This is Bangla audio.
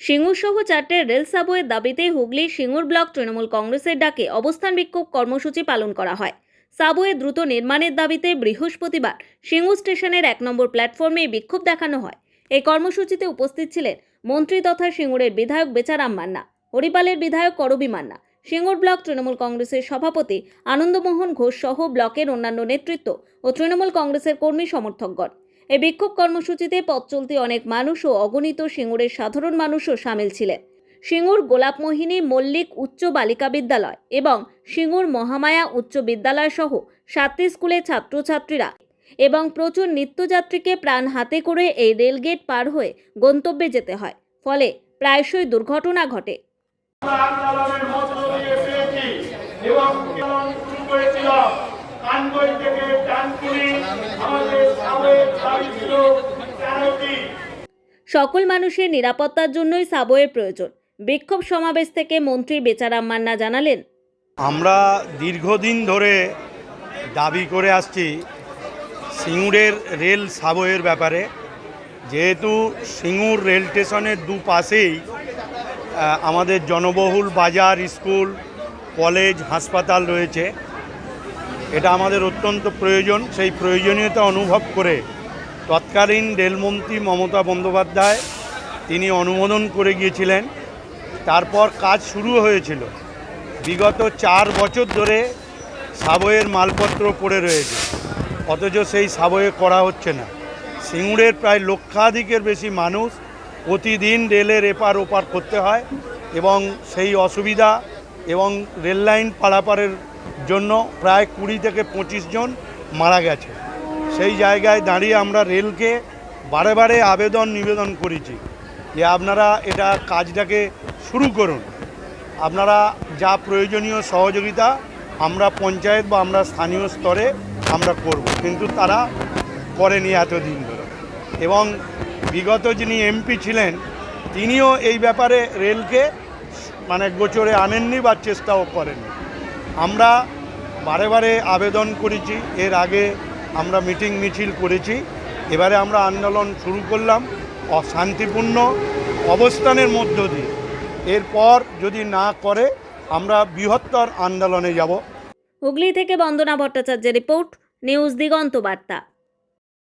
সিঙ্গুর সহ চারটে রেল সাবওয়ের দাবিতে হুগলি সিঙ্গুর ব্লক তৃণমূল কংগ্রেসের ডাকে অবস্থান বিক্ষোভ কর্মসূচি পালন করা হয়। সাবওয়ে দ্রুত নির্মাণের দাবিতে বৃহস্পতিবার সিঙ্গুর স্টেশনের এক নম্বর প্ল্যাটফর্মে বিক্ষোভ দেখানো হয়। এই কর্মসূচিতে উপস্থিত ছিলেন মন্ত্রী তথা সিঙ্গুরের বিধায়ক বেচারাম মান্না, হরিপালের বিধায়ক করবি মান্না, সিঙ্গুর ব্লক তৃণমূল কংগ্রেসের সভাপতি আনন্দমোহন ঘোষ সহ ব্লকের অন্যান্য নেতৃত্ব ও তৃণমূল কংগ্রেসের কর্মী সমর্থকগণ। এই বিক্ষোভ কর্মসূচিতে পথ চলতি অনেক মানুষ ও অগণিত সিঙ্গুরের সাধারণ মানুষও সামিল ছিলেন। সিঙ্গুর গোলাপমোহিনী মল্লিক উচ্চ বালিকা বিদ্যালয় এবং সিঙ্গুর মহামায়া উচ্চ বিদ্যালয় সহ সাতটি স্কুলের ছাত্রছাত্রীরা এবং প্রচুর নিত্যযাত্রীকে প্রাণ হাতে করে এই রেলগেট পার হয়ে গন্তব্যে যেতে হয়, ফলে প্রায়শই দুর্ঘটনা ঘটে। এবং সকল মানুষের নিরাপত্তার জন্যই সাবওয়ের প্রয়োজন। বিক্ষোভ সমাবেশ থেকে মন্ত্রী বেচারাম মান্না জানালেন, আমরা দীর্ঘদিন ধরে দাবি করে আসছি সিঙ্গুরের রেল সাবয়ের ব্যাপারে। যেহেতু সিঙ্গুর রেল স্টেশনের দুপাশেই আমাদের জনবহুল বাজার, স্কুল, কলেজ, হাসপাতাল রয়েছে। এটা আমাদের অত্যন্ত প্রয়োজন। সেই প্রয়োজনীয়তা অনুভব করে তৎকালীন রেলমন্ত্রী মমতা বন্দ্যোপাধ্যায়, তিনি অনুমোদন করে গিয়েছিলেন। তারপর কাজ শুরু হয়েছিল। বিগত চার বছর ধরে সাবয়ের মালপত্র পড়ে রয়েছে। অথচ সেই সাবয়ে করা হচ্ছে না। সিঙ্গুরের প্রায় লক্ষাধিকের বেশি মানুষ প্রতিদিন রেলের এপার ওপার করতে হয় এবং সেই অসুবিধা এবং রেললাইন পারাপারের জন্য প্রায় কুড়ি থেকে পঁচিশ জন মারা গেছে। সেই জায়গায় দাঁড়িয়ে আমরা রেলকে বারে বারে আবেদন নিবেদন করেছি যে আপনারা এটা কাজটাকে শুরু করুন। আপনারা যা প্রয়োজনীয় সহযোগিতা আমরা পঞ্চায়েত বা আমরা স্থানীয় স্তরে আমরা করব, কিন্তু তারা করেনি এতদিন ধরে। এবং বিগত যিনি এমপি ছিলেন, তিনিও এই ব্যাপারে রেলকে মানে গোচরে আনেননি বা চেষ্টাও করেননি। আমরা বারে বারে আবেদন করেছি, এর আগে আমরা মিটিং মিছিল করেছি। এবারে আমরা আন্দোলন শুরু করলাম অশান্তিপূর্ণ অবস্থানের মধ্য দিয়ে। এরপর যদি না করে, আমরা বৃহত্তর আন্দোলনে যাব। হুগলি থেকে বন্দনা ভট্টাচার্যের রিপোর্ট, নিউজ দিগন্ত বার্তা।